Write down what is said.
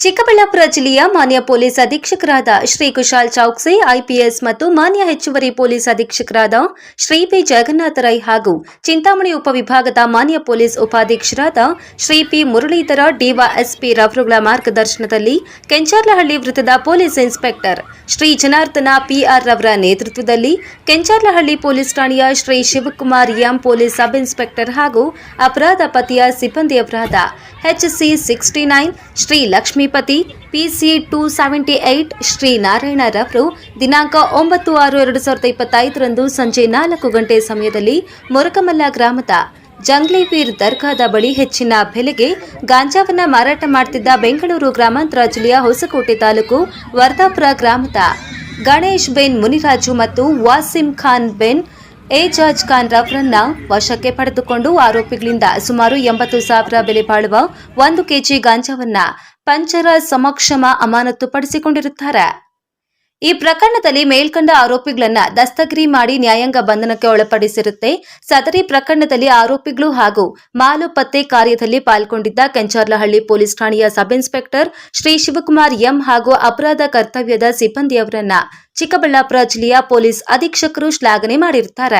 ಚಿಕ್ಕಬಳ್ಳಾಪುರ ಜಿಲ್ಲೆಯ ಮಾನ್ಯ ಪೊಲೀಸ್ ಅಧೀಕ್ಷಕರಾದ ಶ್ರೀ ಕುಶಾಲ್ ಚೌಕ್ಸೆ, ಐಪಿಎಸ್ ಮತ್ತು ಮಾನ್ಯ ಹೆಚ್ಚುವರಿ ಪೊಲೀಸ್ ಅಧೀಕ್ಷಕರಾದ ಶ್ರೀ ಪಿ ಜಗನ್ನಾಥ ರೈ ಹಾಗೂ ಚಿಂತಾಮಣಿ ಉಪವಿಭಾಗದ ಮಾನ್ಯ ಪೊಲೀಸ್ ಉಪಾಧೀಕ್ಷರಾದ ಶ್ರೀ ಪಿ ಮುರಳೀಧರ, ಡಿವೈಎಸ್ಪಿ ರವರುಗಳ ಮಾರ್ಗದರ್ಶನದಲ್ಲಿ ಕೆಂಚಾರ್ಲಹಳ್ಳಿ ವೃತ್ತದ police inspector Shri Janardhana PR ರವರ ನೇತೃತ್ವದಲ್ಲಿ ಕೆಂಚಾರ್ಲಹಳ್ಳಿ ಪೊಲೀಸ್ ಠಾಣೆಯ Shri Shivakumar M police sub inspector ಹಾಗೂ ಅಪರಾಧ ಪತಿಯ ಸಿಬ್ಬಂದಿಯವರಾದ HC sixty nine Shri Lakshmipathi P C two seventy eight Shri ನಾರಾಯಣರವರು ದಿನಾಂಕ ಒಂಬತ್ತು ಆರು ಎರಡು ಸಾವಿರದ ಇಪ್ಪತ್ತೈದರಂದು ಸಂಜೆ ನಾಲ್ಕು ಗಂಟೆ ಸಮಯದಲ್ಲಿ ಮೊರಕಮಲ್ಲ ಗ್ರಾಮದ ಜಂಗ್ಲಿವೀರ್ ದರ್ಗಾದ ಬಳಿ ಹೆಚ್ಚಿನ ಬೆಲೆಗೆ ಗಾಂಜಾವನ್ನು ಮಾರಾಟ ಮಾಡುತ್ತಿದ್ದ ಬೆಂಗಳೂರು ಗ್ರಾಮಾಂತರ ಜಿಲ್ಲೆಯ ಹೊಸಕೋಟೆ ತಾಲೂಕು ವರ್ಧಾಪುರ ಗ್ರಾಮದ ಗಣೇಶ್ ಬೆನ್ ಮುನಿರಾಜು ಮತ್ತು ವಾಸಿಂ ಖಾನ್ ಬೆನ್ ಏಜಾಜ್ ಖಾನ್ ರವರನ್ನ ವಶಕ್ಕೆ ಪಡೆದುಕೊಂಡು ಆರೋಪಿಗಳಿಂದ ಸುಮಾರು ಎಂಬತ್ತು ಸಾವಿರ ಬೆಲೆ ಬಾಳುವ ಒಂದು ಕೆಜಿ ಗಾಂಜಾವನ್ನ ಪಂಚರ ಸಮಕ್ಷಮ ಅಮಾನತುಪಡಿಸಿಕೊಂಡಿರುತ್ತಾರೆ. ಈ ಪ್ರಕರಣದಲ್ಲಿ ಮೇಲ್ಕಂಡ ಆರೋಪಿಗಳನ್ನ ದಸ್ತಗಿರಿ ಮಾಡಿ ನ್ಯಾಯಾಂಗ ಬಂಧನಕ್ಕೆ ಒಳಪಡಿಸಿರುತ್ತೆ. ಸದರಿ ಪ್ರಕರಣದಲ್ಲಿ ಆರೋಪಿಗಳು ಹಾಗೂ ಮಾಲು ಪತ್ತೆ ಕಾರ್ಯದಲ್ಲಿ ಪಾಲ್ಗೊಂಡಿದ್ದ ಕೆಂಚಾರ್ಲಹಳ್ಳಿ ಪೊಲೀಸ್ ಠಾಣೆಯ sub inspector Shri Shivakumar M ಹಾಗೂ ಅಪರಾಧ ಕರ್ತವ್ಯದ ಸಿಬ್ಬಂದಿಯವರನ್ನ ಚಿಕ್ಕಬಳ್ಳಾಪುರ ಜಿಲ್ಲೆಯ ಪೊಲೀಸ್ ಅಧೀಕ್ಷಕರು ಶ್ಲಾಘನೆ ಮಾಡಿರುತ್ತಾರೆ.